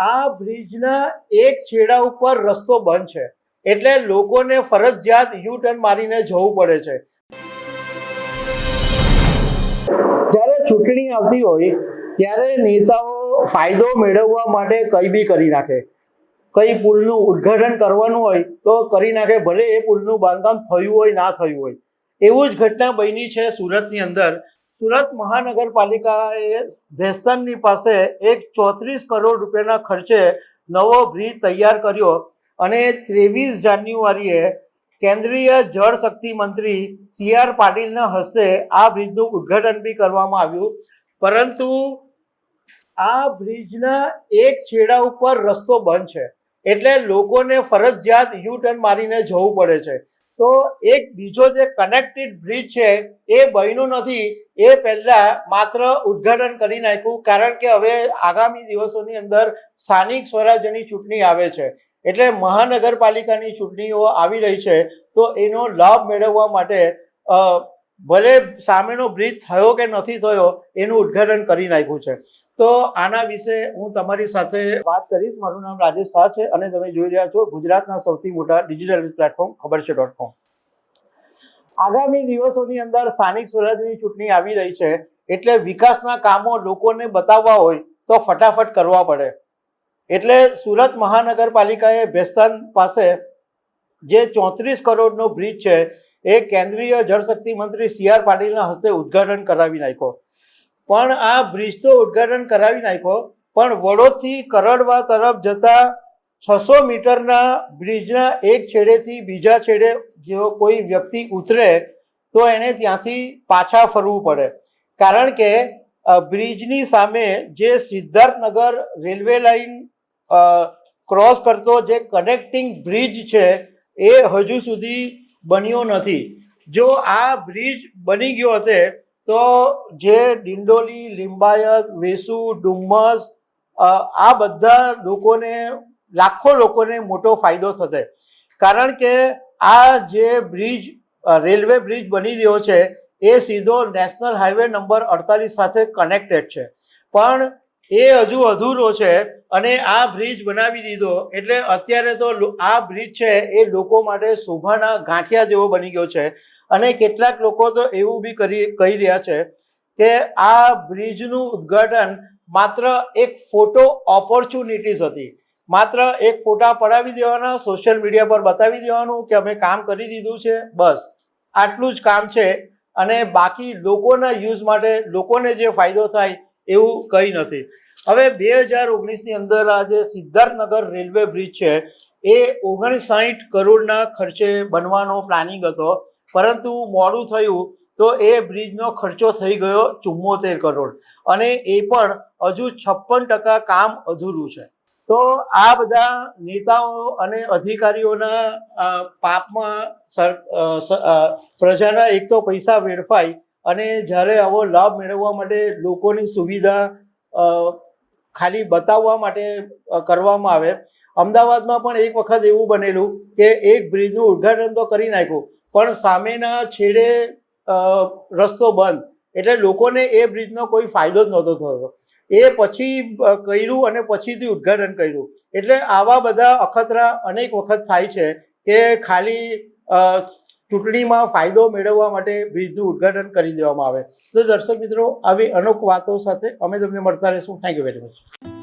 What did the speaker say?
આ બ્રિજના એક છેડા ઉપર રસ્તો બંધ છે. એટલે લોકોને ફરજિયાત યુ ટર્ન મારીને જવું પડે છે. જ્યારે ચૂંટણી આવતી હોય, ત્યારે નેતાઓ ફાયદો મેળવવા માટે કંઈ બી કરી નાખે. કઈ પુલનું ઉદ્ઘાટન કરવાનું હોય, તો કરી નાખે, ભલે એ પુલનું બાંધકામ થયું હોય, ના થયું હોય. એવું જ ઘટના બની છે સુરતની અંદર. સુરત મહાનગરપાલિકાએ ભેસ્તાનની પાસે એક ચોત્રીસ કરોડ રૂપિયાના ખર્ચે નવો બ્રિજ તૈયાર કર્યો અને ત્રેવીસ જાન્યુઆરીએ કેન્દ્રીય જળ શક્તિ મંત્રી સી આર પાટીલના હસ્તે આ બ્રિજનું ઉદ્ઘાટન બી કરવામાં આવ્યું. પરંતુ આ બ્રિજના એક છેડા ઉપર રસ્તો બંધ છે. એટલે લોકોને ફરજિયાત યુ ટર્ન મારીને જવું પડે છે. તો એક બીજો જે કનેક્ટેડ બ્રિજ છે, એ બન્યું નથી. એ પહેલા માત્ર ઉદ્ઘાટન કરી નાખ્યું, કારણ કે હવે આગામી દિવસોની અંદર સ્થાનિક સ્વરાજ્યની ચૂંટણી આવે છે. એટલે મહાનગરપાલિકાની ચૂંટણીઓ આવી રહી છે. તો એનો લાભ મેળવવા માટે ભલે સામેનો બ્રિજ થયો કે નથી થયો, એનું ઉદ્ઘાટન કરી નાખ્યું છે. તો આના વિશે હું તમારી સાથે વાત કરીશ. મારું નામ રાજેશ શાહ છે અને તમે જોઈ રહ્યા છો ગુજરાતના સૌથી મોટા ડિજિટલ પ્લેટફોર્મ, ખબર છે ડોટ કોમ આગામી દિવસોની અંદર સ્થાનિક સ્વરાજની ચૂંટણી આવી રહી છે એટલે વિકાસના કામો લોકોને બતાવવા હોય તો ફટાફટ કરવા પડે. એટલે સુરત મહાનગરપાલિકાએ ભેસ્તાન પાસે જે ચોત્રીસ કરોડનો બ્રિજ છે એ કેન્દ્રીય જળશક્તિ મંત્રી સી આર પાટીલના હસ્તે ઉદ્ઘાટન કરાવી નાખ્યો. પણ આ બ્રિજ તો ઉદ્ઘાટન કરાવી નાખ્યો, પણ વડોદથી કરડવા તરફ જતા છસો મીટરના બ્રિજના એક છેડેથી બીજા છેડે જો કોઈ વ્યક્તિ ઉતરે, તો એને ત્યાંથી પાછા ફરવું પડે. કારણ કે બ્રિજની સામે જે સિદ્ધાર્થનગર રેલવે લાઇન ક્રોસ કરતો જે કનેક્ટિંગ બ્રિજ છે, એ હજુ સુધી બન્યો નથી. જો આ બ્રિજ બની ગયો હતે તો જે ડિંડોલી, લિંબાયત, વેસુ, ડુમ્મસ આ બધા લોકોને, લાખો લોકોને મોટો ફાયદો થશે. કારણ કે આ જે બ્રિજ રેલવે બ્રિજ બની રહ્યો છે, એ સીધો નેશનલ હાઈવે નંબર અડતાલીસ સાથે કનેક્ટેડ છે. પણ એ હજુ અધૂરો છે અને આ બ્રિજ બનાવી દીધો એટલે અત્યારે તો આ બ્રિજ છે એ લોકો માટે શોભાના ગાંઠિયા જેવો બની ગયો છે. અને કેટલાક લોકો તો એવું બી કરી કહી રહ્યા છે કે આ બ્રિજનું ઉદ્ઘાટન માત્ર એક ફોટો ઓપોર્ચ્યુનિટીઝ હતી. માત્ર એક ફોટા પડાવી દેવાના સોશિયલ મીડિયા પર બતાવી દેવાનું કે અમે કામ કરી દીધું છે, બસ. આટલું જ કામ છે અને બાકી લોકોના યુઝ માટે લોકોને જે ફાયદો થાય એવું કંઈ નથી. હવે બે હજાર ઓગણીસની અંદર આ જે સિદ્ધાર્થનગર રેલવે બ્રિજ છે, એ ઓગણસાઠ કરોડના ખર્ચે બનવાનો પ્લાનિંગ હતો, પરંતુ મોડું થયું તો એ બ્રિજનો ખર્ચો થઈ ગયો ચુમ્મોતેર કરોડ. અને એ પણ હજુ છપ્પન ટકા કામ અધૂરું છે. તો આ બધા નેતાઓ અને અધિકારીઓના પાપમાં પ્રજાના એક તો પૈસા વેડફાય અને જ્યારે આવો લાભ મેળવવા માટે લોકોની સુવિધા ખાલી બતાવવા માટે કરવામાં આવે. અમદાવાદમાં પણ એક વખત એવું બનેલું કે એક બ્રિજનું ઉદ્ઘાટન તો કરી નાખ્યું, પણ સામેના છેડે રસ્તો બંધ. એટલે લોકોને એ બ્રિજનો કોઈ ફાયદો જ નહોતો થતો એ પછી કર્યું અને પછીથી ઉદ્ઘાટન કર્યું. એટલે આવા બધા અખતરા અનેક વખત થાય છે કે ખાલી ચૂંટણીમાં ફાયદો મેળવવા માટે બ્રિજનું ઉદ્ઘાટન કરી દેવામાં આવે. તો દર્શક મિત્રો, આવી અનોખ વાતો સાથે અમે તમને મળતા રહીશું. Thank you very much